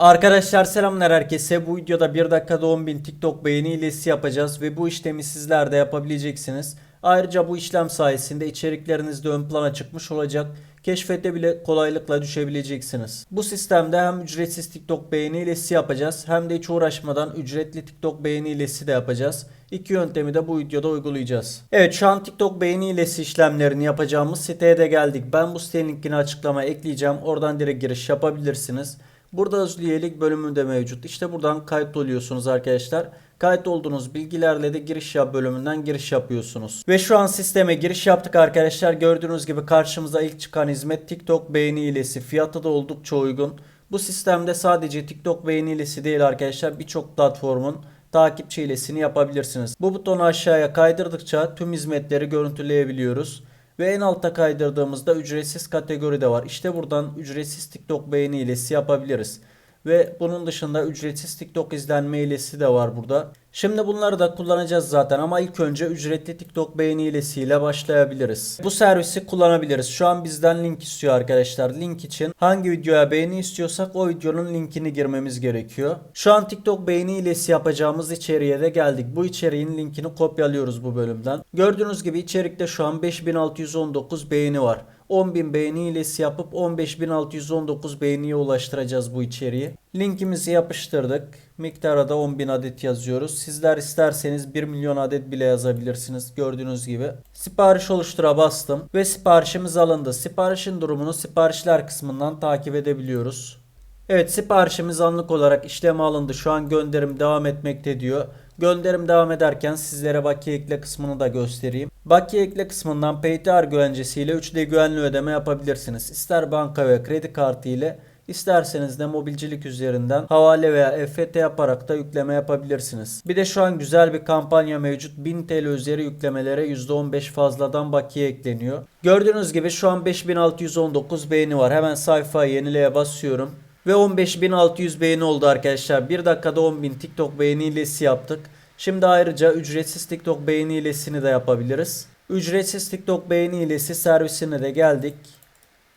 Arkadaşlar selamlar herkese. Bu videoda 1 dakikada 10.000 TikTok beğeni hilesi yapacağız ve bu işlemi sizler de yapabileceksiniz. Ayrıca bu işlem sayesinde içerikleriniz de ön plana çıkmış olacak. Keşfete bile kolaylıkla düşebileceksiniz. Bu sistemde hem ücretsiz TikTok beğeni hilesi yapacağız hem de hiç uğraşmadan ücretli TikTok beğeni hilesi de yapacağız. İki yöntemi de bu videoda uygulayacağız. Evet şu an TikTok beğeni hilesi işlemlerini yapacağımız siteye de geldik. Ben bu sitenin linkini açıklamaya ekleyeceğim. Oradan direkt giriş yapabilirsiniz. Burada üyelik bölümü de mevcut. İşte buradan kayıt oluyorsunuz arkadaşlar. Kayıt olduğunuz bilgilerle de giriş yap bölümünden giriş yapıyorsunuz. Ve şu an sisteme giriş yaptık arkadaşlar. Gördüğünüz gibi karşımıza ilk çıkan hizmet TikTok beğeni hilesi. Fiyatı da oldukça uygun. Bu sistemde sadece TikTok beğeni hilesi değil arkadaşlar. Birçok platformun takipçi hilesini yapabilirsiniz. Bu butonu aşağıya kaydırdıkça tüm hizmetleri görüntüleyebiliyoruz. Ve en altta kaydırdığımızda ücretsiz kategori de var. İşte buradan ücretsiz TikTok beğeni hilesi yapabiliriz. Ve bunun dışında ücretsiz TikTok izlenme hilesi de var burada. Şimdi bunları da kullanacağız zaten ama ilk önce ücretli TikTok beğeni hilesiyle başlayabiliriz. Bu servisi kullanabiliriz. Şu an bizden link istiyor arkadaşlar. Link için hangi videoya beğeni istiyorsak o videonun linkini girmemiz gerekiyor. Şu an TikTok beğeni hilesi yapacağımız içeriğe de geldik. Bu içeriğin linkini kopyalıyoruz bu bölümden. Gördüğünüz gibi içerikte şu an 5619 beğeni var. 10.000 beğeni hilesi yapıp 15.619 beğeniye ulaştıracağız bu içeriği. Linkimizi yapıştırdık. Miktara da 10.000 adet yazıyoruz. Sizler isterseniz 1 milyon adet bile yazabilirsiniz. Gördüğünüz gibi. Sipariş oluştura bastım ve siparişimiz alındı. Siparişin durumunu siparişler kısmından takip edebiliyoruz. Evet siparişimiz anlık olarak işleme alındı. Şu an gönderim devam etmekte diyor. Gönderim devam ederken sizlere bakiye ekle kısmını da göstereyim. Bakiye ekle kısmından PayTR güvencesiyle 3D güvenli ödeme yapabilirsiniz. İster banka ve kredi kartı ile İsterseniz de mobilcilik üzerinden havale veya EFT yaparak da yükleme yapabilirsiniz. Bir de şu an güzel bir kampanya mevcut. 1000 TL üzeri yüklemelere %15 fazladan bakiye ekleniyor. Gördüğünüz gibi şu an 5619 beğeni var. Hemen sayfayı yenileye basıyorum. Ve 15600 beğeni oldu arkadaşlar. 1 dakikada 10.000 TikTok beğeni hilesi yaptık. Şimdi ayrıca ücretsiz TikTok beğeni hilesini de yapabiliriz. Ücretsiz TikTok beğeni hilesi servisine de geldik.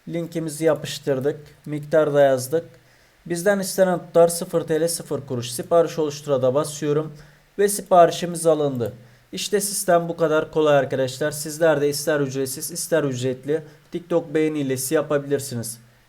Linkimizi yapıştırdık. Miktar da yazdık. Bizden istenen tutar 0 TL 0 kuruş. Sipariş oluştura da basıyorum. Ve siparişimiz alındı. İşte sistem bu kadar kolay arkadaşlar. Sizler de ister ücretsiz ister ücretli TikTok beğeni hilesi yapabilirsiniz.